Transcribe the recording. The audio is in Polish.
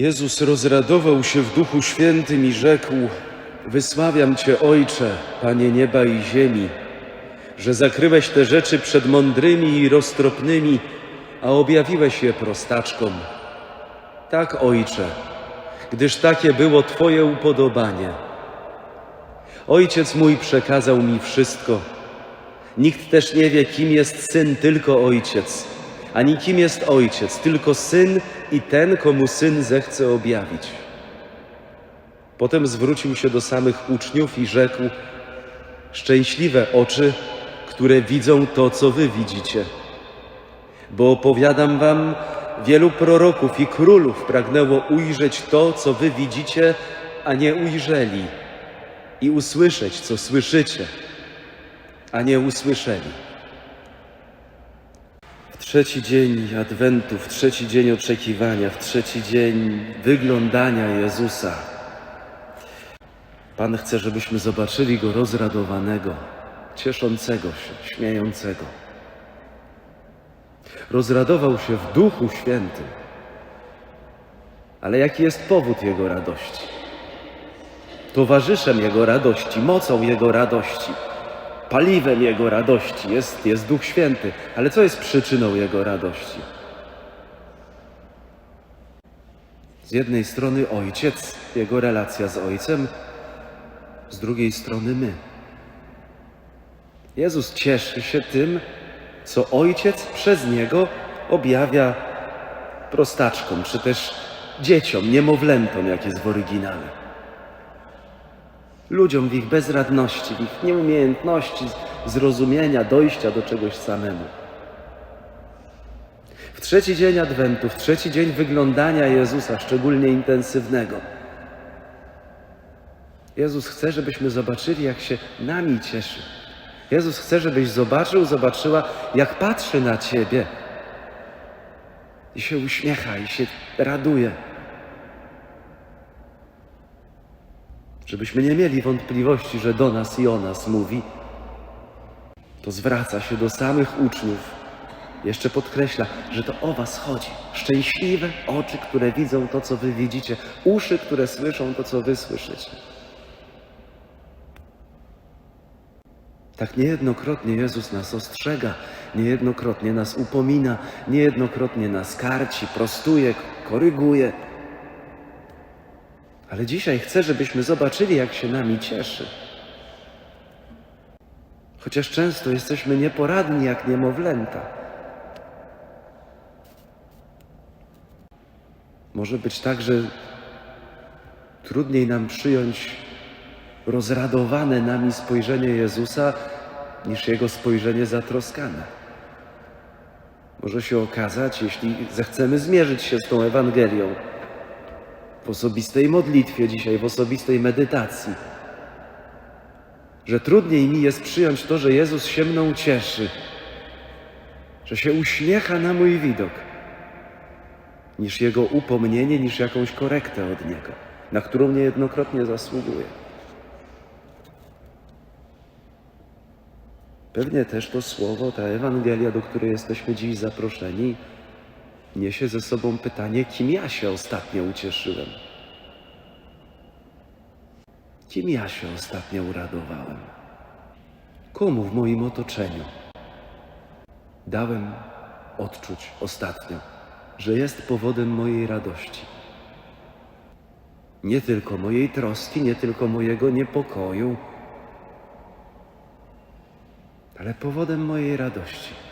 Jezus rozradował się w Duchu Świętym i rzekł: Wysławiam Cię, Ojcze, Panie nieba i ziemi, że zakryłeś te rzeczy przed mądrymi i roztropnymi, a objawiłeś je prostaczkom. Tak, Ojcze, gdyż takie było Twoje upodobanie. Ojciec mój przekazał mi wszystko. Nikt też nie wie, kim jest syn, tylko ojciec, ani kim jest ojciec, tylko syn i ten, komu syn zechce objawić. Potem zwrócił się do samych uczniów i rzekł: Szczęśliwe oczy, które widzą to, co wy widzicie. Bo opowiadam wam, wielu proroków i królów pragnęło ujrzeć to, co wy widzicie, a nie ujrzeli, i usłyszeć, co słyszycie a nie usłyszeli. Trzeci dzień Adwentu, w trzeci dzień oczekiwania, w trzeci dzień wyglądania Jezusa, Pan chce, żebyśmy zobaczyli Go rozradowanego, cieszącego się, śmiejącego. Rozradował się w Duchu Świętym. Ale jaki jest powód Jego radości? Towarzyszem Jego radości, mocą Jego radości paliwem Jego radości jest, jest Duch Święty. Ale co jest przyczyną Jego radości? Z jednej strony Ojciec, Jego relacja z Ojcem, z drugiej strony my. Jezus cieszy się tym, co Ojciec przez Niego objawia prostaczkom, czy też dzieciom, niemowlętom, jak jest w oryginale ludziom w ich bezradności, w ich nieumiejętności zrozumienia, dojścia do czegoś samemu. W trzeci dzień Adwentu, w trzeci dzień wyglądania Jezusa, szczególnie intensywnego, Jezus chce, żebyśmy zobaczyli, jak się nami cieszy. Jezus chce, żebyś zobaczył, zobaczyła, jak patrzy na Ciebie i się uśmiecha, i się raduje. Żebyśmy nie mieli wątpliwości, że do nas i o nas mówi, to zwraca się do samych uczniów. Jeszcze podkreśla, że to o was chodzi. Szczęśliwe oczy, które widzą to, co wy widzicie, uszy, które słyszą to, co wy słyszycie. Tak niejednokrotnie Jezus nas ostrzega, niejednokrotnie nas upomina, niejednokrotnie nas karci, prostuje, koryguje. Ale dzisiaj chcę, żebyśmy zobaczyli, jak się nami cieszy. Chociaż często jesteśmy nieporadni jak niemowlęta. Może być tak, że trudniej nam przyjąć rozradowane nami spojrzenie Jezusa niż Jego spojrzenie zatroskane. Może się okazać, jeśli zechcemy zmierzyć się z tą Ewangelią, w osobistej modlitwie dzisiaj, w osobistej medytacji, że trudniej mi jest przyjąć to, że Jezus się mną cieszy, że się uśmiecha na mój widok, niż Jego upomnienie, niż jakąś korektę od Niego, na którą niejednokrotnie zasługuje. Pewnie też to słowo, ta Ewangelia, do której jesteśmy dziś zaproszeni, niesie ze sobą pytanie, kim ja się ostatnio ucieszyłem. Kim ja się ostatnio uradowałem? Komu w moim otoczeniu dałem odczuć ostatnio, że jest powodem mojej radości? Nie tylko mojej troski, nie tylko mojego niepokoju, ale powodem mojej radości.